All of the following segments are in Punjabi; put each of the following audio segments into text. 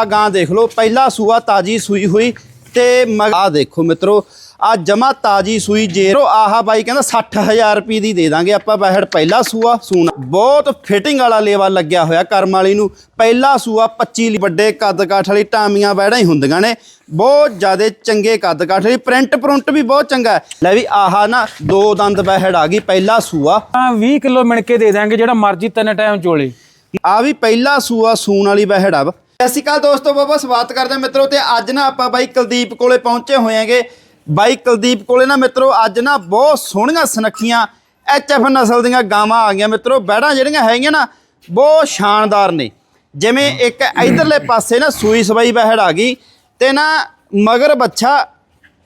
ਆ ਗਾਂ ਦੇਖ ਲਓ ਪਹਿਲਾ ਸੂਆ ਤਾਜੀ ਸੂਈ ਹੋਈ ਤੇ ਆ ਦੇਖੋ ਮਿੱਤਰੋ ਆ ਜਮਾ ਤਾਜੀ ਸੂਈ ਜੇਰੋ ਆਹਾ ਬਾਈ ਕਹਿੰਦਾ 60000 ਰੁਪਏ ਦੀ ਦੇ ਦਾਂਗੇ ਆਪਾਂ ਬਹਿੜ ਪਹਿਲਾ ਸੂਆ ਸੂਣਾ। ਬਹੁਤ ਫਿਟਿੰਗ ਵਾਲਾ ਲੇਵਾ ਲੱਗਿਆ ਹੋਇਆ ਕਰਮ ਵਾਲੀ ਨੂੰ। ਪਹਿਲਾ ਸੂਆ 25 ਲੀ ਵੱਡੇ ਕੱਦ ਕਾਠ ਵਾਲੀ ਟਾਮੀਆਂ ਬਹਿੜਾਂ ਹੀ ਹੁੰਦੀਆਂ ਨੇ। ਬਹੁਤ ਜ਼ਿਆਦੇ ਚੰਗੇ ਕੱਦ ਕਾਠ ਵਾਲੀ ਪ੍ਰਿੰਟ ਪ੍ਰਿੰਟ ਵੀ ਬਹੁਤ ਚੰਗਾ ਹੈ। ਲੈ ਵੀ ਆਹਾ ਨਾ ਦੋ ਦੰਦ ਬਹਿੜ ਆ ਗਈ ਪਹਿਲਾ ਸੂਆ। ਹਾਂ 20 ਕਿਲੋ ਮਿਣ ਕੇ ਦੇ ਦਾਂਗੇ ਜਿਹੜਾ ਮਰਜ਼ੀ ਤਿੰਨ ਟਾਈਮ ਚੋਲੇ। ਆ ਵੀ ਪਹਿਲਾ ਸੂਆ ਸੂਣ ਵਾਲੀ ਬਹਿੜ ਆ। ਸਤਿ ਸ਼੍ਰੀ ਅਕਾਲ ਦੋਸਤੋ ਬਾਬਾ ਸਵਾਗਤ ਕਰਦੇ ਹਾਂ ਮਿੱਤਰੋ ਤੇ ਅੱਜ ਨਾ ਆਪਾਂ ਬਾਈ ਕੁਲਦੀਪ ਕੋਲੇ ਪਹੁੰਚੇ ਹੋਏ ਆਂਗੇ ਬਾਈ ਕੁਲਦੀਪ ਕੋਲੇ ਨਾ ਮਿੱਤਰੋ, ਅੱਜ ਨਾ ਬਹੁਤ ਸੋਹਣੀਆਂ ਸੁਨੱਖੀਆਂ ਐਚਐਫ ਨਸਲ ਦੀਆਂ ਗਾਵਾਂ ਆ ਗਈਆਂ ਮਿੱਤਰੋ। ਬਹਿੜਾਂ ਜਿਹੜੀਆਂ ਹੈਗੀਆਂ ਨਾ, ਬਹੁਤ ਸ਼ਾਨਦਾਰ ਨੇ। ਜਿਵੇਂ ਇੱਕ ਇਧਰਲੇ ਪਾਸੇ ਨਾ ਸੂਈ ਸਵਾਈ ਬਹਿੜ ਆ ਗਈ ਤੇ ਨਾ ਮਗਰ ਬੱਛਾ,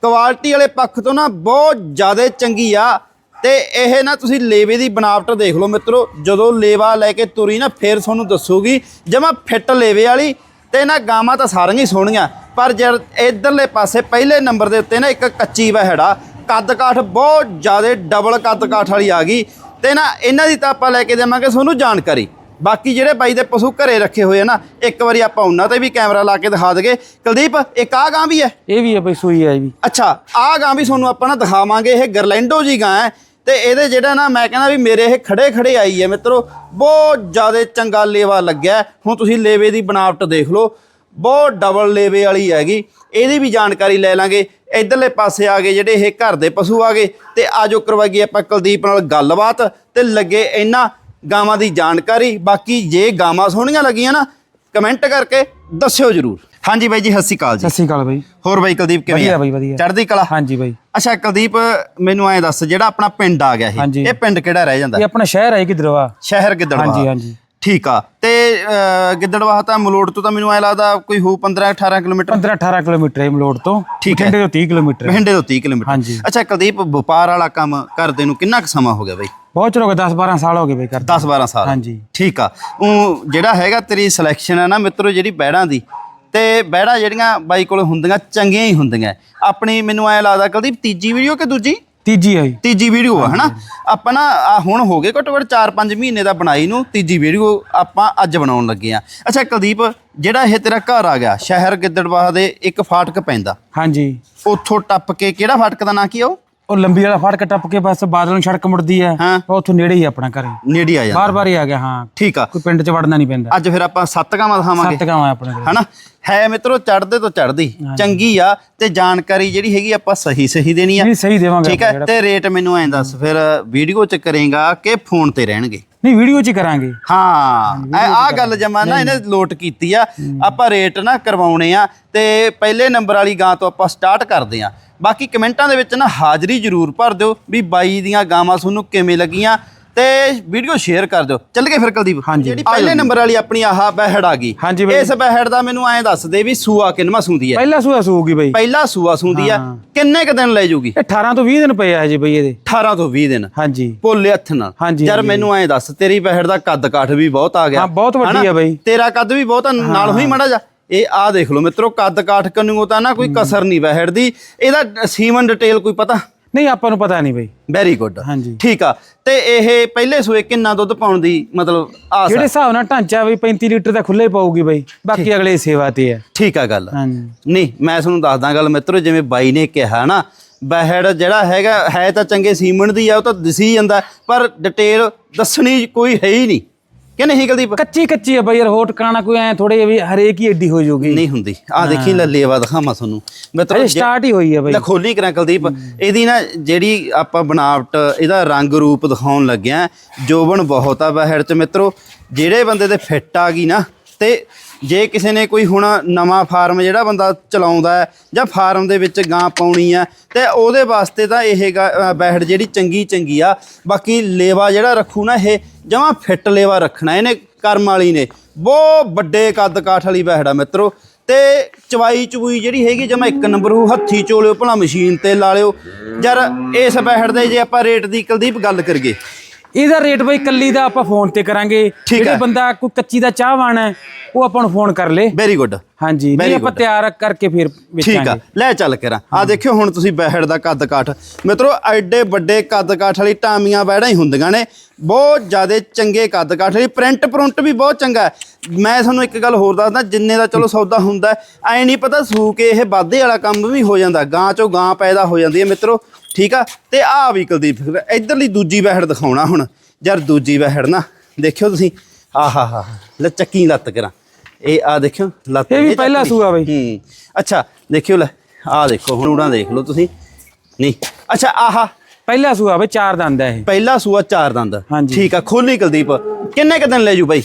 ਕੁਆਲਿਟੀ ਵਾਲੇ ਪੱਖ ਤੋਂ ਨਾ ਬਹੁਤ ਜ਼ਿਆਦਾ ਚੰਗੀ ਆ। ਤੇ ਇਹ ਨਾ ਤੁਸੀਂ ਲੇਵੇ ਦੀ ਬਣਾਵਟ ਦੇਖ ਲਓ ਮਿੱਤਰੋ ਜਦੋਂ ਲੇਵਾ ਲੈ ਕੇ ਤੁਰੀ ਨਾ ਫੇਰ ਤੁਹਾਨੂੰ ਦੱਸੂਗੀ ਜਮਾ ਫਿੱਟ ਲੇਵੇ ਵਾਲੀ ਤੇ ਨਾ ਗਾਵਾਂ ਤਾਂ ਸਾਰੀਆਂ ਹੀ ਸੋਹਣੀਆਂ ਪਰ ਜਦ ਇਧਰਲੇ ਪਾਸੇ ਪਹਿਲੇ ਨੰਬਰ ਦੇ ਉੱਤੇ ਨਾ ਇੱਕ ਕੱਚੀ ਵਹਿੜਾ ਕੱਦ ਕਾਠ ਬਹੁਤ ਜ਼ਿਆਦਾ ਡਬਲ ਕੱਦ ਕਾਠ ਵਾਲੀ ਆ ਗਈ ਤੇ ਨਾ ਇਹਨਾਂ ਦੀ ਤਾਂ ਆਪਾਂ ਲੈ ਕੇ ਦੇਵਾਂਗੇ ਤੁਹਾਨੂੰ ਜਾਣਕਾਰੀ। ਬਾਕੀ ਜਿਹੜੇ ਬਾਈ ਦੇ ਪਸ਼ੂ ਘਰੇ ਰੱਖੇ ਹੋਏ ਆ ਨਾ ਇੱਕ ਵਾਰੀ ਆਪਾਂ ਉਹਨਾਂ ਤੇ ਵੀ ਕੈਮਰਾ ਲਾ ਕੇ ਦਿਖਾ ਦਗੇ ਕੁਲਦੀਪ ਇੱਕ ਆਹ ਗਾਂ ਵੀ ਹੈ? ਇਹ ਵੀ ਹੈ ਬਈ ਸੂਈ ਹੈ ਵੀ। ਅੱਛਾ ਆਹ ਗਾਂ ਵੀ ਤੁਹਾਨੂੰ ਆਪਾਂ ਨਾ ਦਿਖਾਵਾਂਗੇ ਇਹ ਗਰਲੈਂਡੋ ਜੀ ਗਾਂ ਹੈ। ਤੇ ਇਹਦੇ ਜਿਹੜਾ ਨਾ ਮੈਂ ਕਹਿੰਦਾ ਵੀ ਮੇਰੇ ਇਹ ਖੜੇ ਖੜੇ ਆਈ ਹੈ ਮਿੱਤਰੋ, ਬਹੁਤ ਜ਼ਿਆਦਾ ਚੰਗਾ ਲੇਵਾ ਲੱਗਿਆ ਹੁਣ ਤੁਸੀਂ ਲੇਵੇ ਦੀ ਬਣਾਵਟ ਦੇਖ ਲਓ, ਬਹੁਤ ਡਬਲ ਲੇਵੇ ਵਾਲੀ ਹੈਗੀ। ਇਹਦੀ ਵੀ ਜਾਣਕਾਰੀ ਲੈ ਲਾਂਗੇ। ਇਧਰਲੇ ਪਾਸੇ ਆ ਗਏ ਜਿਹੜੇ ਇਹ ਘਰ ਦੇ ਪਸ਼ੂ ਆ ਗਏ। ਤੇ ਆਜੋ ਕਰਵਾਈਏ ਆਪਾਂ ਕੁਲਦੀਪ ਨਾਲ ਗੱਲਬਾਤ ਤੇ ਲੱਗੇ ਇਹਨਾਂ ਗਾਵਾਂ ਦੀ ਜਾਣਕਾਰੀ। ਬਾਕੀ ਜੇ ਗਾਵਾਂ ਸੋਹਣੀਆਂ ਲੱਗੀਆਂ ਨਾ ਕਮੈਂਟ ਕਰਕੇ ਦੱਸਿਓ ਜਰੂਰ। ਹਾਂਜੀ ਬਾਈ ਜੀ ਸਤਿ ਸ਼੍ਰੀ ਅਕਾਲ ਜੀ। ਸਤਿ ਸ਼੍ਰੀ ਅਕਾਲ ਬਈ। ਹੋਰ ਬਾਈ ਕੁਲਦੀਪ ਕਿਵੇਂ ਵਧੀਆ ਬਾਈ, ਵਧੀਆ। ਚੜ੍ਹਦੀ ਕਲਾ? ਹਾਂਜੀ ਬਈ। ਅੱਛਾ ਕੁਲਦੀਪ ਮੈਨੂੰ ਐਂ ਦੱਸ ਜਿਹੜਾ ਆਪਣਾ ਪਿੰਡ ਆ ਗਿਆ ਇਹ। ਇਹ ਪਿੰਡ ਕਿਹੜਾ ਰਹਿ ਜਾਂਦਾ? ਇਹ ਆਪਣਾ ਸ਼ਹਿਰ ਹੈ ਕਿਧਰਵਾ ਸ਼ਹਿਰ ਗਿੱਦੜਵਾਹ ਹਾਂਜੀ ਹਾਂਜੀ। ਠੀਕ ਆ। ਤੇ ਅਹ, ਗਿੱਦੜਵਾਹ ਤਾਂ ਮਲੋੜ ਤੋਂ ਤਾਂ ਮੈਨੂੰ ਐ ਲੱਗਦਾ ਕੋਈ ਹੋ 15 18 ਕਿਲੋਮੀਟਰ। 15 18 ਕਿਲੋਮੀਟਰ ਹੈ ਮਲੋੜ ਤੋਂ। ਠੀਕ ਹੈ। ਬਠਿੰਡੇ ਤੋਂ 30 ਕਿਲੋਮੀਟਰ ਹੈ। ਬਹਿੰਡੇ ਤੋਂ 30 ਕਿਲੋਮੀਟਰ। ਹਾਂਜੀ। ਅੱਛਾ ਕੁਲਦੀਪ ਵਪਾਰ ਵਾਲਾ ਕੰਮ ਕਰਦੇ ਨੂੰ ਕਿੰਨਾ ਕੁ ਸਮਾਂ ਹੋ ਗਿਆ ਬਈ? ਬਹੁਤ ਚਿਰ ਹੋ ਗਿਆ 10 12 ਸਾਲ ਹੋ ਗਏ ਬਈ ਕਰਦੇ 10 12 ਸਾਲ। ਹਾਂਜੀ। ਠੀਕ ਆ। ਉਹ ਜਿਹੜਾ ਹੈਗਾ ਤੇਰੀ ਸਿਲੈਕਸ਼ਨ ਹੈ ਨਾ ਮਿੱਤਰੋ ਜਿਹੜੀ ਬੈੜਾਂ ਦੀ ਤੇ ਬੈੜਾਂ ਜਿਹੜੀਆਂ ਬਾਈ ਕੋਲ ਹੁੰਦੀਆਂ ਚੰਗੀਆਂ ਹੀ ਹੁੰਦੀਆਂ। ਆਪਣੀ ਮੈਨੂੰ ਐ ਲੱਗਦਾ ਕੁਲਦੀਪ ਤੀਜੀ ਵੀਡੀਓ ਕਿ ਦੂਜੀ? ਤੀਜੀ ਜੀ। ਤੀਜੀ ਵੀਡੀਓ ਆ ਹਨਾ? ਆਪਾਂ ਨਾ ਹੁਣ ਹੋ ਗਏ ਘੱਟੋ ਘੱਟ 4-5 ਮਹੀਨੇ ਦਾ ਬਣਾਈ ਨੂੰ ਤੀਜੀ ਵੀਡੀਓ ਆਪਾਂ ਅੱਜ ਬਣਾਉਣ ਲੱਗੇ ਆ। ਅੱਛਾ ਕੁਲਦੀਪ ਜਿਹੜਾ ਇਹ ਤੇਰਾ ਘਰ ਆ ਗਿਆ ਸ਼ਹਿਰ ਗਿੱਦੜਵਾਹ ਦੇ ਇੱਕ ਫਾਟਕ ਪੈਂਦਾ। ਹਾਂਜੀ। ਉੱਥੋਂ ਟੱਪ ਕੇ ਕਿਹੜਾ ਫਾਟਕ ਦਾ ਨਾਂ ਕੀ ਆ ਉਹ? ਉਹ ਲੰਬੀ ਵਾਲਾ ਫੜਕ ਟੱਪ ਕੇ ਬਸ ਬਾਦਲ ਨੂੰ ਸੜਕ ਮੁੜਦੀ ਹੈ। ਹਾਂ। ਉਹ ਉੱਥੋਂ ਨੇੜੇ ਹੀ ਆਪਣਾ ਘਰੇ। ਨੇੜੇ ਆ ਜਾਂਦਾ। ਬਾਰ ਬਾਰ ਹੀ ਆ ਗਿਆ ਹਾਂ। ਠੀਕ ਆ। ਕੋਈ ਪਿੰਡ ਚ ਵੜਨਾ ਨਹੀਂ ਪੈਂਦਾ। ਅੱਜ ਫਿਰ ਆਪਾਂ ਸੱਤ ਗਾਵਾਂ ਦਿਖਾਵਾਂਗੇ। ਸੱਤ ਗਾਵਾਂ ਆਪਣੇ ਕੋਲ। ਹਨਾ? ਹੈ ਮਿੱਤਰੋ ਚੜਦੇ ਤੋਂ ਚੜਦੀ ਚੰਗੀ ਆ ਤੇ ਜਾਣਕਾਰੀ ਜਿਹੜੀ ਹੈਗੀ ਆਪਾਂ ਸਹੀ ਸਹੀ ਦੇਣੀ ਆ। ਨਹੀਂ ਸਹੀ ਦੇਵਾਂਗੇ ਠੀਕ ਹੈ ਤੇ ਰੇਟ ਮੈਨੂੰ ਐਂ ਦੱਸ ਫਿਰ ਵੀਡੀਓ ਚ ਕਰੇਗਾ ਕਿ ਫੋਨ ਤੇ ਰਹਿਣਗੇ? ਨਹੀਂ ਵੀਡੀਓ ਚ ਹੀ ਕਰਾਂਗੇ। ਹਾਂ ਆ ਗੱਲ ਜਮਾ ਨਾ ਇਹਨੇ ਲੋਟ ਕੀਤੀ ਆ। ਆਪਾਂ ਰੇਟ ਨਾ ਕਰਵਾਉਣੇ ਆ ਤੇ ਪਹਿਲੇ ਨੰਬਰ ਵਾਲੀ ਗਾਂ ਤੋਂ ਆਪਾਂ ਸਟਾਰਟ ਕਰਦੇ ਆ। ਬਾਕੀ ਕਮੈਂਟਾਂ ਦੇ ਵਿੱਚ ਨਾ ਹਾਜ਼ਰੀ ਜ਼ਰੂਰ ਭਰ ਦਿਓ ਵੀ ਬਾਈ ਦੀਆਂ ਗਾਵਾਂ ਤੁਹਾਨੂੰ ਕਿਵੇਂ ਲੱਗੀਆਂ ਤੇ ਵੀਡੀਓ ਸ਼ੇਅਰ ਕਰ ਦਿਓ। ਚੱਲ ਗਏ ਫਿਰ ਕੁਲਦੀਪ। ਹਾਂਜੀ। ਜਿਹੜੀ ਪਹਿਲੇ ਨੰਬਰ ਵਾਲੀ ਆਪਣੀ ਆਹ ਬਹਿੜ ਆ ਗਈ। ਹਾਂਜੀ। ਇਸ ਬਹਿੜ ਦਾ ਮੈਨੂੰ ਐਂ ਦੱਸ ਦੇ ਵੀ ਸੂਆ ਕਿੰਨਵਾਂ ਸੂੰਦੀ ਹੈ? ਪਹਿਲਾ ਸੂਆ ਸੂਗੀ ਬਈ। ਪਹਿਲਾ ਸੂਆ ਸੂੰਦੀ ਆ। ਕਿੰਨੇ ਕ ਦਿਨ ਲੈ ਜੂਗੀ? ਇਹ 18 ਤੋਂ 20 ਦਿਨ ਪਏ ਆ ਜੀ ਬਈ ਇਹਦੇ। 18 ਤੋਂ 20 ਦਿਨ। ਹਾਂਜੀ। ਪੋਲੇ ਹੱਥ ਨਾਲ। ਹਾਂਜੀ, ਯਾਰ ਹਾਂਜੀ। ਮੈਨੂੰ ਐਂ ਦੱਸ ਤੇਰੀ ਬਹਿੜ ਦਾ ਕੱਦ ਕਾਠ ਵੀ ਬਹੁਤ ਆ ਗਿਆ। ਹਾਂ, ਬਹੁਤ ਵੱਡੀ? ਆ ਬਈ। ਤੇਰਾ ਕੱਦ ਵੀ ਬਹੁਤ ਨਾਲ ਹੋਈ ਮੜਾ ਜਾ ਇਹ ਆ ਦੇਖ ਲਓ ਮਿੱਤਰੋ ਕੱਦ ਕਾਠ ਕੰਨੂ ਤਾਂ ਨਾ ਕੋਈ ਕਸਰ ਨਹੀਂ ਬਹਿੜ ਦੀ ਇਹਦਾ ਸੀਮਨ ਡਿਟੇਲ ਕੋਈ ਪਤਾ? ਨਹੀਂ ਆਪਾਂ ਨੂੰ ਪਤਾ ਨਹੀਂ ਬਈ। ਵੈਰੀ ਗੁੱਡ ਹਾਂਜੀ। ਠੀਕ ਆ। ਤੇ ਇਹ ਪਹਿਲੇ ਸੂਏ ਕਿੰਨਾ ਦੁੱਧ ਪਾਉਣ ਦੀ ਮਤਲਬ ਆਸ ਜਿਹੜੇ ਆ ਹਿਸਾਬ ਨਾਲ ਢਾਂਚਾ ਬਈ 35 ਲੀਟਰ ਤਾਂ ਖੁੱਲੇ ਪਾਊਗੀ ਬਈ। ਬਾਕੀ ਅਗਲੇ ਸੇਵਾ ਤੇ ਹੈ ਠੀਕ ਆ ਗੱਲ। ਹਾਂਜੀ। ਨਹੀਂ ਮੈਂ ਤੁਹਾਨੂੰ ਦੱਸਦਾ ਗੱਲ ਮਿੱਤਰੋ ਜਿਵੇਂ ਬਾਈ ਨੇ ਕਿਹਾ ਨਾ ਬਹਿੜ ਜਿਹੜਾ ਹੈਗਾ ਹੈ ਤਾਂ ਚੰਗੇ ਸੀਮਨ ਦੀ ਆ ਉਹ ਤਾਂ ਦਿਸੀ ਜਾਂਦਾ ਪਰ ਡਿਟੇਲ ਦੱਸਣੀ ਕੋਈ ਹੈ ਹੀ ਨਹੀਂ। ਕਿ ਨਹੀਂ ਕੁਲਦੀਪ? ਕੱਚੀ ਕੱਚੀ ਹੈ ਬਈ ਯਾਰ ਹੋਰ ਟਿਕਾਣਾ ਕੋਈ ਐ ਥੋੜੇ ਵੀ ਹਰੇਕ ਹੀ ਏਡੀ ਹੋ ਜਾਊਗੀ। ਨਹੀਂ ਹੁੰਦੀ। ਆ ਦੇਖੀ ਲੱਲੇਵਾ ਦਿਖਾਵਾਂ ਤੁਹਾਨੂੰ। ਮਿੱਤਰੋ ਅਜੇ ਸਟਾਰਟ ਹੀ ਹੋਈ ਹੈ ਬਈ। ਲੈ ਖੋਲੀ ਕਰਾਂ ਕੁਲਦੀਪ। ਇਹਦੀ ਨਾ ਜਿਹੜੀ ਆਪਾਂ ਬਣਾਵਟ ਇਹਦਾ ਰੰਗ ਰੂਪ ਦਿਖਾਉਣ ਲੱਗਿਆ। ਜੋਬਨ ਬਹੁਤ ਆ ਬਹਿੜ ਚ ਮਿੱਤਰੋ। ਜਿਹੜੇ ਬੰਦੇ ਦੇ ਫਿੱਟ ਆ ਗਈ ਨਾ ਤੇ ਜੇ ਕਿਸੇ ਨੇ ਕੋਈ ਹੁਣ ਨਵਾਂ ਫਾਰਮ ਜਿਹੜਾ ਬੰਦਾ ਚਲਾਉਂਦਾ ਹੈ ਜਾਂ ਫਾਰਮ ਦੇ ਵਿੱਚ ਗਾਂ ਪਾਉਣੀ ਆ ਤੇ ਉਹਦੇ ਵਾਸਤੇ ਤਾਂ ਇਹ ਗਾ- ਅ, ਜਿਹੜੀ ਚੰਗੀ ਚੰਗੀ ਆ। ਬਾਕੀ ਲੇਵਾ ਜਿਹੜਾ ਰੱਖੂ ਨਾ ਇਹ ਜਮਾ ਫਿੱਟ ਲੇਵਾ ਰੱਖਣਾ ਇਹਨੇ ਕਰਮ ਵਾਲੀ ਨੇ। ਬਹੁਤ ਵੱਡੇ ਕੱਦ ਕਾਠ ਵਾਲੀ ਬਹਿੜ ਆ ਮਿੱਤਰੋ। ਤੇ ਚਵਾਈ ਚਵੂਈ ਜਿਹੜੀ ਹੈਗੀ ਜਮਾ ਇੱਕ ਨੰਬਰ ਉਹ ਹੱਥੀ ਚੋਲਿਓ ਭਲਾ ਮਸ਼ੀਨ ਤੇ ਲਾ ਲਿਓ। ਯਾਰ ਇਸ ਬਹਿੜ ਦੇ ਜੇ ਆਪਾਂ ਰੇਟ ਦੀ ਕੁਲਦੀਪ ਗੱਲ ਕਰੀਏ ਇਹਦਾ ਰੇਟ ਬਈ ਕੱਲੀ ਦਾ ਆਪਾਂ ਫੋਨ ਤੇ ਕਰਾਂਗੇ। ਜਿਹੜੇ। ਬੰਦਾ ਕੋਈ ਕੱਚੀ ਦਾ ਚਾਹਵਾਨ ਹੈ ਉਹ ਆਪਾਂ ਨੂੰ ਫੋਨ ਕਰ ਲੇ। ਵੈਰੀ ਗੁੱਡ ਹਾਂਜੀ ਨਹੀਂ ਆਪਾਂ. ਤਿਆਰ ਕਰਕੇ ਫਿਰ ਠੀਕ ਆ। ਲੈ ਚੱਲ ਕਰਾਂ। ਆ ਦੇਖਿਓ ਹੁਣ ਤੁਸੀਂ ਬਹਿੜ ਦਾ ਕੱਦ ਕਾਠ। ਮਿੱਤਰੋ ਐਡੇ ਵੱਡੇ ਕੱਦ ਕਾਠ ਵਾਲੀ ਟਾਮੀਆਂ ਬਹਿੜਾਂ ਹੀ ਹੁੰਦੀਆਂ ਨੇ। ਬਹੁਤ ਜ਼ਿਆਦੇ ਚੰਗੇ ਕੱਦ ਕਾਠ ਵਾਲੀ। ਪ੍ਰਿੰਟ ਪ੍ਰਿੰਟ ਵੀ ਬਹੁਤ ਚੰਗਾ। ਮੈਂ ਤੁਹਾਨੂੰ ਇੱਕ ਗੱਲ ਹੋਰ ਦੱਸਦਾ ਜਿੰਨੇ ਦਾ ਚਲੋ ਸੌਦਾ ਹੁੰਦਾ ਐ ਨਹੀਂ ਪਤਾ ਸੂ ਕੇ ਇਹ ਵਾਧੇ ਵਾਲਾ ਕੰਮ ਵੀ ਹੋ ਜਾਂਦਾ। ਗਾਂ ਚੋਂ ਗਾਂ ਪੈਦਾ ਹੋ ਜਾਂਦੀ ਹੈ। ਮਿੱਤਰੋ ਠੀਕ ਆ? ਤੇ ਆ ਵੀ ਕੁਲਦੀਪ ਇਧਰਲੀ ਦੂਜੀ ਬਹਿੜ ਦਿਖਾਉਣਾ ਹੁਣ। ਯਾਰ ਦੂਜੀ ਬਹਿੜ ਨਾ ਦੇਖਿਓ ਤੁਸੀਂ। ਆਹਾ ਹਾ ਲੈ ਚੱਕੀ ਲੱਤ ਕਰਾਂ। ਇਹ ਆ ਦੇਖਿਓ ਲੱਤ ਇਹ ਵੀ ਪਹਿਲਾ। ਸੂਆ ਬਈ। ਹੂੰ ਅੱਛਾ ਦੇਖਿਓ ਲੈ ਆਹ ਦੇਖੋ ਹੁਣ ਉਡਾਂ ਦੇਖ ਲਓ ਤੁਸੀਂ। ਨਹੀਂ ਅੱਛਾ ਆਹਾ। ਪਹਿਲਾ ਸੂਆ ਬਈ ਚਾਰ ਦੰਦ ਹੈ ਇਹ। ਪਹਿਲਾ ਸੂਆ ਚਾਰ ਦੰਦ। ਠੀਕ ਆ ਖੋਲੀ ਕੁਲਦੀਪ। ਕਿੰਨੇ ਕ ਦਿਨ ਲੈ ਜੂ ਬਾਈ?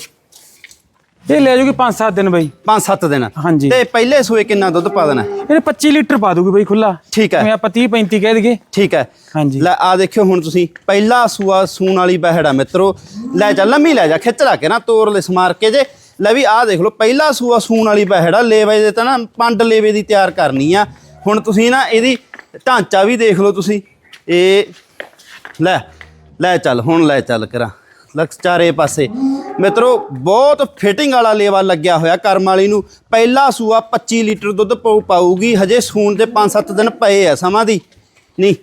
ਇਹ ਲੈ ਜੂਗੀ 5-7 ਦਿਨ ਬਈ। 5-7 ਦਿਨ। ਹਾਂਜੀ। ਤੇ ਪਹਿਲੇ ਸੂਏ ਕਿੰਨਾ ਦੁੱਧ ਪਾ ਦੇਣਾ? ਇਹਨੇ 25 ਲੀਟਰ ਪਾ ਦੂਗੀ ਬਈ ਖੁੱਲਾ ਠੀਕ ਹੈ। ਜਿਵੇਂ ਆਪਾਂ 30-35 ਕਹਿ ਦਈਏ। ਠੀਕ ਹੈ। ਹਾਂਜੀ। ਲੈ ਆ ਦੇਖਿਓ ਹੁਣ ਤੁਸੀਂ। ਪਹਿਲਾ ਸੂਆ ਸੂਣ ਵਾਲੀ ਬਹਿੜਾ ਮਿੱਤਰੋ। ਲੈ ਜਾ ਲੰਮੀ ਲੈ ਜਾ ਖਿੱਚ ਲਾ ਕੇ ਨਾ ਤੋਰ ਲੈ ਸਮਾਰ ਕੇ ਜੇ। ਲੈ ਵੀ ਆ ਦੇਖ ਲਓ ਪਹਿਲਾ ਸੂਆ ਸੂਣ ਵਾਲੀ ਬਹਿੜਾ ਲੇਵੇ ਦੇ ਤਾਂ ਨਾ ਪੰਡ ਲੇਵੇ ਦੀ ਤਿਆਰ ਕਰਨੀ ਆ। ਹੁਣ ਤੁਸੀਂ ਨਾ ਇਹਦੀ ਢਾਂਚਾ ਵੀ ਦੇਖ ਲਓ ਤੁਸੀਂ। ਇਹ ਲੈ ਲੈ ਚੱਲ ਹੁਣ ਲੈ ਚੱਲ ਕਰਾਂ। ਲਕਸ ਚਾਰੇ ਪਾਸੇ। ਮਿੱਤਰੋ, ਬਹੁਤ ਫਿਟਿੰਗ ਵਾਲਾ ਲੇਵਾ ਲੱਗਿਆ ਹੋਇਆ ਕਰਮ ਵਾਲੀ ਨੂੰ। ਪਹਿਲਾ ਸੂਆ 25 ਲੀਟਰ ਦੁੱਧ ਪਾਊ- ਪਾਊਗੀ। ਹਜੇ ਸੂਣ ਦੇ 5-7 ਦਿਨ ਪਏ ਆ ਸਮਾਂ ਦੀ। ਨਹੀਂ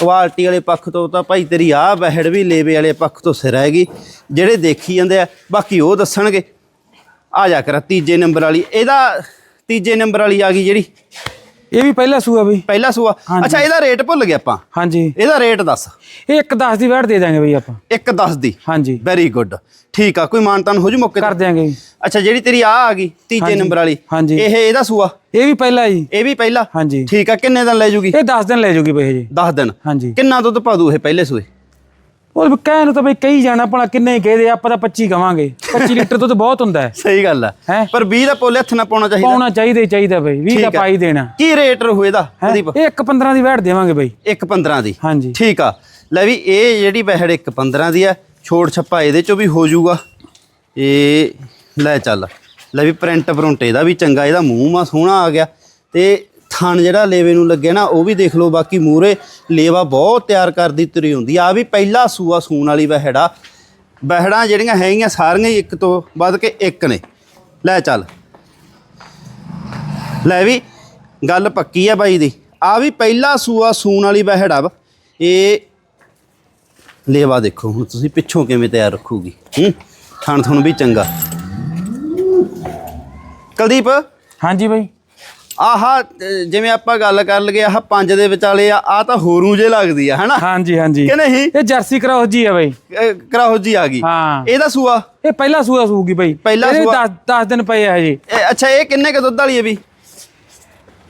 ਕੁਆਲਿਟੀ ਵਾਲੇ ਪੱਖ ਤੋਂ ਤਾਂ ਭਾਈ ਤੇਰੀ ਆ ਬਹਿੜ ਵੀ ਲੇਵੇ ਵਾਲੇ ਪੱਖ ਤੋਂ ਸਿਰ ਹੈਗੀ ਜਿਹੜੇ ਦੇਖੀ ਜਾਂਦੇ ਆ, ਬਾਕੀ ਉਹ ਦੱਸਣਗੇ। ਆ ਜਾ ਕਰ ਤੀਜੇ ਨੰਬਰ ਵਾਲੀ। ਇਹਦਾ ਤੀਜੇ ਨੰਬਰ ਵਾਲੀ ਆ ਗਈ ਜਿਹੜੀ। ਇਹ ਵੀ ਪਹਿਲਾ ਸੂਆ ਬਈ। ਪਹਿਲਾ ਸੂਆ। ਅੱਛਾ ਇਹਦਾ ਰੇਟ ਭੁੱਲ ਗਏ ਆਪਾਂ। ਹਾਂਜੀ। ਇਹਦਾ ਰੇਟ ਦੱਸ। ਇਹ ਇੱਕ 10 ਦੀ ਵੈਟ ਦੇ ਦਾਂਗੇ ਬਈ ਆਪਾਂ। ਇੱਕ 10 ਦੀ। ਹਾਂਜੀ। ਵੈਰੀ ਗੁੱਡ ਠੀਕ ਆ ਕੋਈ ਮਾਨਤਾਨ ਹੋ ਜੂ ਮੌਕੇ? ਕਰ ਦਿਆਂਗੇ। ਅੱਛਾ ਜਿਹੜੀ ਤੇਰੀ ਆ ਆ ਗਈ ਤੀਜੇ ਨੰਬਰ ਵਾਲੀ। ਹਾਂਜੀ। ਇਹ ਇਹਦਾ ਸੂਆ? ਇਹ ਵੀ ਪਹਿਲਾ ਜੀ। ਇਹ ਵੀ ਪਹਿਲਾ? ਹਾਂਜੀ। ਠੀਕ ਆ ਕਿੰਨੇ ਦਿਨ ਲੈ ਜੂਗੀ? ਇਹ 10 ਦਿਨ ਲੈ ਜੂਗੀ ਬਈ ਜੀ। 10 ਦਿਨ। ਹਾਂਜੀ। ਕਿੰਨਾ ਦੁੱਧ ਪਾ ਦੂ ਇਹ ਪਹਿਲੇ ਸੂਏ? ਉਹ ਕਹਿ ਨੂੰ ਤਾਂ ਬਈ ਕਹੀ ਜਾਣਾ ਭਲਾ ਕਿੰਨੇ ਹੀ ਕਹਦੇ ਆਪਾਂ ਤਾਂ 25 ਕਵਾਂਗੇ। 25 ਲੀਟਰ ਦੁੱਧ ਬਹੁਤ ਹੁੰਦਾ ਹੈ। ਸਹੀ ਗੱਲ ਆ। ਹੈਂ? ਪਰ 20 ਦਾ ਪੋਲੇ ਹੱਥ ਨਾ ਪਾਉਣਾ ਚਾਹੀਦਾ। ਪਾਉਣਾ ਚਾਹੀਦਾ ਚਾਹੀਦਾ ਬਈ 20 ਦਾ। ਪਾਈ ਦੇਣਾ। ਕੀ ਰੇਟ ਰਹੂ ਇਹਦਾ? ਪ੍ਰਦੀਪ? ਇਹ ਇੱਕ 15 ਦੀ ਵੈਟ ਦੇਵਾਂਗੇ ਬਈ। ਇੱਕ 15 ਦੀ। ਹਾਂਜੀ। ਠੀਕ ਆ। ਲੈ ਵੀ ਇਹ ਜਿਹੜੀ ਬਹਿੜ ਇੱਕ 15 ਦੀ ਆ ਛੋੜ ਛੱਪਾ ਇਹਦੇ ਚੋਂ ਵੀ ਹੋ ਜਾਊਗਾ। ਇਹ ਲੈ ਚੱਲ। ਲੈ ਵੀ ਪ੍ਰਿੰਟ ਪ੍ਰਿੰਟ ਇਹਦਾ ਵੀ ਚੰਗਾ ਇਹਦਾ ਮੂੰਹ ਮਾ ਸੋਹਣਾ ਆ ਗਿਆ। ਤੇ ਥਣ ਜਿਹੜਾ ਲੇਵੇ ਨੂੰ ਲੱਗੇ ਨਾ ਉਹ ਵੀ ਦੇਖ ਲਓ ਬਾਕੀ ਮੂਰੇ ਲੇਵਾ ਬਹੁਤ ਤਿਆਰ ਕਰਦੀ ਤੁਰੀ ਹੁੰਦੀ ਆ। ਆਹ ਵੀ ਪਹਿਲਾ ਸੂਆ ਸੂਣ ਵਾਲੀ ਬਹਿੜਾ ਬਹਿੜਾਂ ਜਿਹੜੀਆਂ ਹੈਗੀਆਂ ਸਾਰੀਆਂ ਹੀ ਇੱਕ ਤੋਂ ਵੱਧ ਕੇ ਇੱਕ ਨੇ। ਲੈ ਚੱਲ। ਲੈ ਵੀ, ਗੱਲ ਪੱਕੀ ਆ ਬਾਈ ਦੀ। ਆ ਵੀ ਪਹਿਲਾ ਸੂਆ ਸੂਣ ਵਾਲੀ ਬਹਿੜਾ ਵਾ। ਇਹ ਲੇਵਾ ਦੇਖੋ, ਹੁਣ ਤੁਸੀਂ ਪਿੱਛੋਂ ਕਿਵੇਂ ਤਿਆਰ ਰੱਖੂਗੀ। ਹੂੰ, ਥਣ ਥਣ ਵੀ ਚੰਗਾ। ਕੁਲਦੀਪ? ਹਾਂਜੀ ਬਾਈ। ਆਹਾ ਜਿਵੇਂ ਆਪਾਂ ਗੱਲ ਕਰ ਲਗੇ ਆਹ ਪੰਜ ਦੇ ਵਿਚਾਲੇ ਆ ਆ ਤਾਂ ਹੋਰੂ ਜੇ ਲੱਗਦੀ ਆ ਹਨਾ? ਹਾਂਜੀ ਹਾਂਜੀ। ਕਿ ਨਹੀਂ? ਇਹ ਜਰਸੀ ਕਰਾਉ ਜੀ ਆ ਬਈ। ਕਰਾਹੋ ਜੀ ਆ ਗਈ। ਹਾਂ। ਇਹਦਾ ਸੂਆ? ਇਹ ਪਹਿਲਾ ਸੂਆ ਸੂਗੀ ਬਈ। ਪਹਿਲਾ ਸੂਆ। 10 10 ਦਿਨ ਪਏ ਆ ਇਹ- ਅੱਛਾ ਇਹ ਕਿੰਨੇ ਕ ਦੁੱਧ ਵਾਲੀ ਹੈ ਵੀ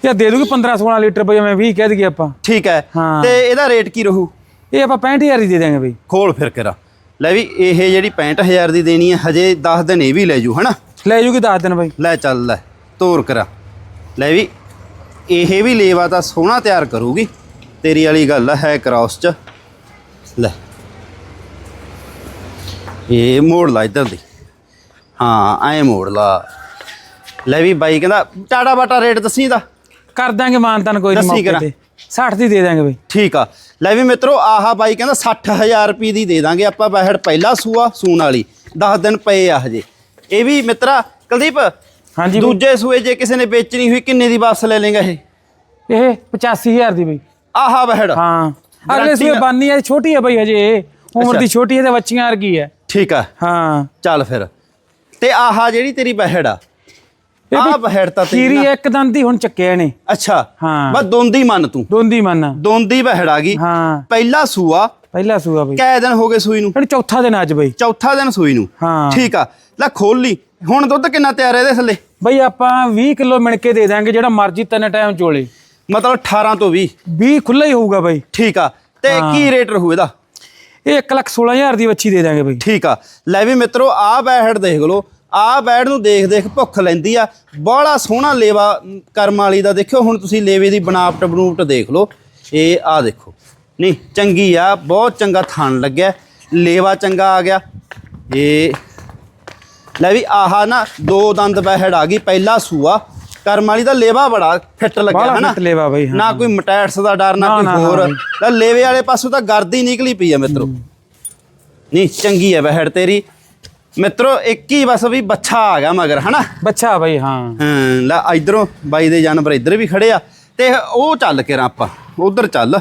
ਇਹ ਦੇ ਦੂਗੀ 15 16 ਲੀਟਰ ਬਈ ਮੈਂ 20 ਕਹਿ ਦਈਏ ਆਪਾਂ। ਠੀਕ ਹੈ। ਤੇ ਇਹਦਾ ਰੇਟ ਕੀ ਰਹੂ? ਇਹ ਆਪਾਂ 65000 ਦੀ ਦੇ ਦਾਂਗੇ ਬਈ। ਖੋਲ ਫਿਰ ਕਰਾ। ਲੈ ਵੀ ਇਹ ਜਿਹੜੀ 65000 ਦੀ ਦੇਣੀ ਹੈ ਹਜੇ 10 ਦਿਨ ਇਹ ਵੀ ਲੈ ਜੂ ਹਨਾ? ਲੈ ਜੂਗੀ 10 ਦਿਨ ਬਈ। ਲੈ ਚੱਲ ਲੈ। ਤੋਰ ਕਰਾ। ਲੈ ਵੀ ਇਹ ਵੀ ਲੇਵਾ ਤਾਂ ਸੋਹਣਾ ਤਿਆਰ ਕਰੂਗੀ। ਤੇਰੀ ਵਾਲੀ ਗੱਲ ਹੈ ਕ੍ਰਾਸ ਚ। ਲੈ। ਇਹ ਮੋੜ ਲਾ ਇੱਧਰ ਦੀ। ਹਾਂ ਐ ਮੋੜ ਲਾ। ਲੈ ਵੀ ਬਾਈ ਕਹਿੰਦਾ ਟਾਟਾ ਬਾਟਾ ਰੇਟ ਦੱਸੀ ਦਾ ਕਰ ਦਾਂਗੇ ਮਾਨਤਨ ਕੋਈ ਨਹੀਂ ਦੱਸੀ ਮੌਕੇ। ਤੇ। 60 ਦੀ ਦੇ ਦਾਂਗੇ ਬਈ। ਠੀਕ ਆ। ਲੈ ਵੀ ਮਿੱਤਰੋ ਆਹਾ ਬਾਈ ਕਹਿੰਦਾ 60000 ਰੁਪਏ ਦੀ ਦੇ ਦਾਂਗੇ ਆਪਾਂ ਬਹਿੜ ਪਹਿਲਾ ਸੂਆ ਸੂਣ ਵਾਲੀ। 10 ਦਿਨ ਪਏ ਆ ਹਜੇ। ਇਹ ਵੀ ਮਿੱਤਰਾ ਕੁਲਦੀਪ ਹਾਂਜੀ ਬਈ। ਦੂਜੇ ਸੂਏ ਜੇ ਕਿਸੇ ਨੇ ਵੇਚਣੀ ਹੋਈ ਕਿੰਨੇ ਦੀ ਵਾਪਸ ਲੈ ਲੇਗਾ ਇਹ? ਇਹ 85000 ਦੀ ਬਈ। ਆਹਾ ਬਹਿੜ। ਹਾਂ। ਅਗਲੇ ਸੂਏ ਬਾਨੀ ਆ ਛੋਟੀ ਆ ਬਈ ਹਜੇ। ਉਮਰ ਦੀ ਛੋਟੀ ਹੈ ਤੇ ਬੱਚੀਆਂ ਵਰਗੀ ਹੈ ਠੀਕ ਆ। ਹਾਂ। ਚੱਲ ਫਿਰ। ਤੇ ਆਹਾ ਜਿਹੜੀ ਤੇਰੀ ਬਹਿੜ ਆ ਇਹ ਆਹ ਵੀ ਬਹਿੜ ਤਾਂ ਤੇਰੀ ਖੀਰੀ ਨਾ- ਇੱਕ ਦੰਦ ਦੀ ਹੁਣ ਚੱਕਿਆ ਨੇ ਅੱਛਾ। ਹਾਂ। ਬਸ ਦੋਂਦੀ ਮੰਨ ਤੂੰ। ਦੋਂਦੀ ਮੰਨ। ਦੋਂਦੀ ਬਹਿੜ ਆ ਗਈ। ਹਾਂ। ਪਹਿਲਾ ਸੂਆ। ਪਹਿਲਾ ਸੂਆ ਬਈ। ਕੈ ਦਿਨ ਹੋ ਗਏ ਸੂਈ ਨੂੰ? ਹੁਣ ਚੌਥਾ ਦਿਨ ਅੱਜ ਬਈ। ਚੌਥਾ ਦਿਨ ਸੂਈ ਨੂੰ। ਹਾਂ। ਠੀਕ ਆ। ਲੈ ਖੋਲ ਲਈ। ਹੁਣ ਦੁੱਧ ਕਿੰਨਾ ਤਿਆਰ ਹੈ ਇਹਦੇ ਥੱਲੇ? ਬਈ ਆਪਾਂ 20 ਕਿਲੋ ਮਿਣ ਕੇ ਦੇ ਦਾਂਗੇ ਜਿਹੜਾ ਮਰਜ਼ੀ ਤਿੰਨ ਟਾਈਮ ਚੋਲੇ। ਮਤਲਬ 18 ਤੋਂ 20 20 ਖੁੱਲਾ ਹੀ ਹੋਊਗਾ ਬਈ। ਠੀਕ ਆ। ਤੇ ਕੀ ਰੇਟ ਰਹੂ ਇਹਦਾ? ਇਹ 1 ਲੱਖ 16000 ਦੀ ਵੱਛੀ ਦੇ ਦਾਂਗੇ ਬਈ। ਠੀਕ ਆ। ਲੈ ਵੀ ਮਿੱਤਰੋ ਆ ਬੈੜ ਦੇਖ ਲਓ। ਆ ਬੈੜ ਨੂੰ ਦੇਖ ਦੇਖ ਭੁੱਖ ਲੈਂਦੀ ਆ। ਬੜਾ ਸੋਹਣਾ ਲੇਵਾ ਕਰਮ ਵਾਲੀ ਦਾ ਦੇਖਿਓ। ਹੁਣ ਤੁਸੀਂ ਲੇਵੇ ਦੀ ਬਣਾਵਟ ਬਣੂਵਟ ਦੇਖ ਲਓ। ਇਹ ਆ ਦੇਖੋ। ਨਹੀਂ ਚੰਗੀ ਆ। ਬਹੁਤ ਚੰਗਾ ਥਣ ਲੱਗਿਆ। ਲੇਵਾ ਚੰਗਾ ਆ ਗਿਆ। ਇਹ ਲੈ ਵੀ ਆਹਾ ਨਾ ਦੋ ਦੰਦ ਬਹਿੜ ਆ ਗਈ ਪਹਿਲਾ ਸੂਆ। ਕਰਮ ਵਾਲੀ ਦਾ ਲੇਵਾ ਬੜਾ ਫਿੱਟ ਲੱਗਿਆ ਹਨਾ? ਫਿੱਟ ਲੇਵਾ ਬਈ, ਹਾਂ। ਨਾ ਕੋਈ ਮਟੈਟਸ ਦਾ ਡਰ ਨਾ ਨਾ, ਕੋਈ ਨਾ, ਨਾ ਹੋਰ। ਲੈ ਲੇਵੇ ਵਾਲੇ ਪਾਸੋਂ ਤਾਂ ਗਰਦੀ ਨਿਕਲੀ ਪਈ ਆ ਮਿੱਤਰੋ। ਨਹੀਂ ਚੰਗੀ ਹੈ ਬਹਿੜ ਤੇਰੀ। ਮਿੱਤਰੋ ਇੱਕ ਹੀ ਬਸ ਵੀ ਬੱਚਾ ਆ ਗਿਆ ਮਗਰ ਹਨਾ? ਬੱਚਾ ਬਈ ਹਾਂ। ਹਾਂ ਲੈ ਇਧਰੋਂ ਬਾਈ ਦੇ ਜਾਨਵਰ ਇੱਧਰ ਵੀ ਖੜੇ ਆ। ਤੇ ਉਹ ਚੱਲ ਕੇ ਰਾਂ ਆਪਾਂ ਉਧਰ ਚੱਲ।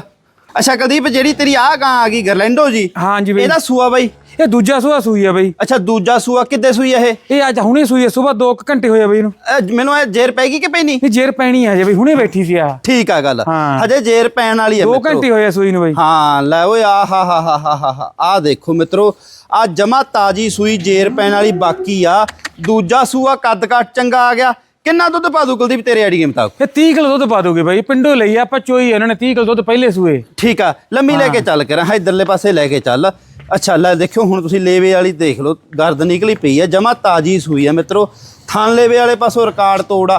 ਅੱਛਾ ਕੁਲਦੀਪ ਜਿਹੜੀ ਤੇਰੀ ਆਹ ਗਾਂ ਆ ਗਈ ਗਰਲੈਂਡੋ ਜੀ ਹਾਂਜੀ ਬਈ। ਇਹਦਾ ਸੂਆ ਬਾਈ? ਇਹ ਦੂਜਾ ਸੂਆ ਸੂਈ ਆ ਬਈ। ਅੱਛਾ ਦੂਜਾ ਸੂਆ ਕਿੱਦੇ ਸੂਈ ਆ ਇਹ? ਇਹ ਅੱਜ ਹੁਣੇ ਸੂਈ ਆ ਸਵੇਰ 2 ਘੰਟੇ ਹੋਏ ਆ ਬਈ ਇਹਨੂੰ। ਇਹ ਮੈਨੂੰ ਇਹ ਜੇਰ ਪੈ ਗਈ ਕਿ ਪੈਣੀ ਇਹ ਜੇਰ ਪੈਣੀ ਆ ਜੇ ਬਈ ਹੁਣੇ ਬੈਠੀ ਸੀ ਆ। ਠੀਕ ਆ ਗੱਲ। ਹਾਂ। ਹਜੇ ਜੇਰ ਪੈਣ ਵਾਲੀ ਆ 2 ਮਿੱਤਰੋ। ਘੰਟੇ ਹੋਏ ਆ ਸੂਈ ਨੂੰ ਬਈ। ਹਾਂ ਲੈ ਓਏ ਆ ਹਾ ਹਾ ਹਾ ਹਾ ਹਾ ਹਾ। ਆ ਦੇਖੋ ਮਿੱਤਰੋ ਆ ਜਮਾ ਤਾਜੀ ਸੂਈ ਜੇਰ ਪੈਣ ਵਾਲੀ ਬਾਕੀ ਆ। ਦੂਜਾ ਸੂਆ ਕੱਦ ਕੱਟ ਚੰਗਾ ਆ ਗਿਆ। ਕਿੰਨਾ ਦੁੱਧ ਪਾ ਦੂ ਕੁਲਦੀਪ? ਤੇਰੇ ਆਈਡੀ ਮੁਤਾਬਕ ਇਹ 30 ਕਿਲੋ ਦੁੱਧ ਪਾ ਦੋਗੇ ਬਈ ਪਿੰਡੋਂ ਲਈ ਆਪਾਂ ਚੋਈ ਉਹਨਾਂ ਨੇ 30 ਕਿਲੋ ਦੁੱਧ ਪਹਿਲੇ ਸੂਏ। ਠੀਕ ਆ ਲੰਮੀ ਲੈ ਕੇ ਚੱਲ ਕਰਾਂ ਇਧਰਲੇ ਪਾਸੇ ਲੈ ਕੇ ਚੱਲ। ਅੱਛਾ ਲੈ ਦੇਖਿਓ ਹੁਣ ਤੁਸੀਂ ਲੇਵੇ ਵਾਲੀ ਦੇਖ ਲਓ ਗਰਦ ਨਿਕਲੀ ਪਈ ਆ ਜਮਾ ਤਾਜੀ ਸੂਈ ਆ ਮਿੱਤਰੋ। ਥਣ ਲੇਵੇ ਵਾਲੇ ਪਾਸੋਂ ਰਿਕਾਰਡ ਤੋੜਾ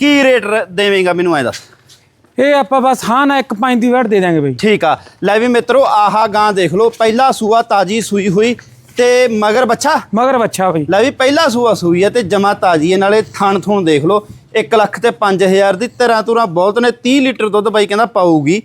ਕੀ ਰੇਟ ਦੇਵੇਂਗਾ ਮੈਨੂੰ ਐ ਦੱਸ। ਇਹ ਆਪਾਂ ਬਸ ਹਾਂ ਨਾ ਇੱਕ ਪੰਜ ਦੀ ਵੜ ਦੇ ਦਾਂਗੇ ਬਈ। ਠੀਕ ਆ ਲੈ ਵੀ ਮਿੱਤਰੋ ਆਹਾ ਗਾਂ ਦੇਖ ਲਓ ਪਹਿਲਾ ਸੂਆ ਤਾਜੀ ਸੂਈ ਹੋਈ ਤੇ ਮਗਰ ਬੱਚਾ? ਮਗਰ ਬੱਚਾ ਬਈ। ਲੈ ਵੀ ਪਹਿਲਾ ਸੂਆ ਸੂਈ ਹੈ ਤੇ ਜਮਾ ਤਾਜੀ ਹੈ ਨਾਲੇ ਥਣ ਥੁਣ ਦੇਖ ਲਓ। 1 ਲੱਖ ਤੇ 5000 ਦੀ ਤੇਰਾਂ ਤੁਰਾਂ ਬਹੁਤ ਨੇ 30 ਲੀਟਰ ਦੁੱਧ ਬਾਈ ਕਹਿੰਦਾ ਪਾਊਗੀ।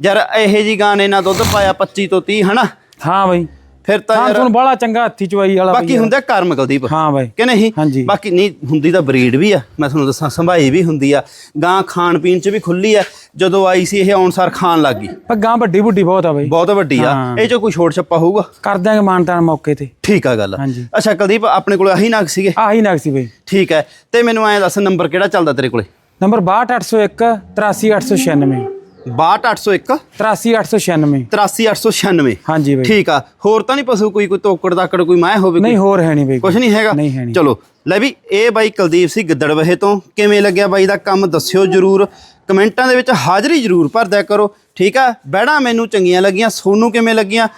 ਯਾਰ ਇਹੇ ਜੀ ਗਾਂ ਨੇ ਨਾ ਦੁੱਧ ਪਾਇਆ 25 ਤੋਂ 30 ਹਨਾ? ਹਾਂ ਬਈ। ਫਿਰ ਤਾਂ ਹਾਂ ਯਾਰ ਤੁਹਾਨੂੰ ਬੜਾ ਚੰਗਾ ਹੱਥੀ ਚਵਾਈ ਵਾਲਾ ਬਾਕੀ ਹੁੰਦਾ ਕਰਮ ਕੁਲਦੀਪ। ਹਾਂ ਬਾਈ। ਕਿ ਨਹੀਂ। ਬਾਕੀ ਨਹੀਂ ਹੁੰਦੀ ਤਾਂ ਬਰੀਡ ਵੀ ਆ ਮੈਂ ਤੁਹਾਨੂੰ ਦੱਸਾਂ ਸੰਭਾਈ ਵੀ ਹੁੰਦੀ ਆ। ਗਾਂ ਖਾਣ ਪੀਣ ਚ ਵੀ ਖੁੱਲੀ ਆ ਜਦੋਂ ਆਈ ਸੀ ਇਹ ਆਉਣਸਾਰ ਖਾਣ ਲੱਗ ਗਈ। ਪਰ ਗਾਂ ਵੱਡੀ ਬੁੱਢੀ ਬਹੁਤ ਆ ਬਈ। ਬਹੁਤ ਵੱਡੀ ਆ। ਇਹ ਚ ਕੋਈ ਛੋੜ ਛੱਪਾ ਹੋਊਗਾ? ਕਰ ਦਾਂਗੇ ਮਾਨਤਾਨ ਮੌਕੇ ਤੇ। ਠੀਕ ਆ ਗੱਲ। ਅੱਛਾ ਕੁਲਦੀਪ ਆਪਣੇ ਕੋਲ ਆਹੀ ਨਾਗ ਸੀਗੇ? ਆਹੀ ਨਗ ਸੀ ਬਈ। ਠੀਕ ਹੈ ਤੇ ਮੈਨੂੰ ਐਂ ਦੱਸ ਨੰਬਰ ਕਿਹੜਾ ਚੱਲਦਾ ਤੇਰੇ ਕੋਲੇ? ਨੰਬਰ 62801 83896 62801 83896 83896 ਹਾਂਜੀ ਬਈ। ਠੀਕ ਆ। ਹੋਰ ਤਾਂ ਨਹੀਂ ਪਸ਼ੂ ਕੋਈ ਕੋਈ ਤੋਕੜ ਤਾਕੜ ਕੋਈ ਮੈਂ ਹੋਵੇ ਨਹੀਂ ਹੋਰ ਹੈ ਨਹੀਂ ਬਈ। ਕੁਝ ਨਹੀਂ ਹੈਗਾ? ਨਹੀਂ ਹੈ ਨਹੀਂ। ਚਲੋ ਲੈ ਵੀ ਇਹ ਬਾਈ ਕੁਲਦੀਪ ਸੀ ਗਿੱਦੜਵਹੇ ਤੋਂ ਕਿਵੇਂ ਲੱਗਿਆ ਬਾਈ ਦਾ ਕੰਮ ਦੱਸਿਓ ਜਰੂਰ। ਕਮੈਂਟਾਂ ਦੇ ਵਿੱਚ ਹਾਜ਼ਰੀ ਜਰੂਰ ਭਰ ਦਿਆ ਕਰੋ। ਠੀਕ ਆ? ਬਹਿਣਾ ਮੈਨੂੰ ਚੰਗੀਆਂ ਲੱਗੀਆਂ ਸੋਨੂੰ ਕਿਵੇਂ ਲੱਗੀਆਂ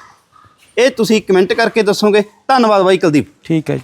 ਇਹ ਤੁਸੀਂ ਕਮੈਂਟ ਕਰਕੇ ਦੱਸੋਗੇ। ਧੰਨਵਾਦ ਬਾਈ ਕੁਲਦੀਪ। ਠੀਕ ਹੈ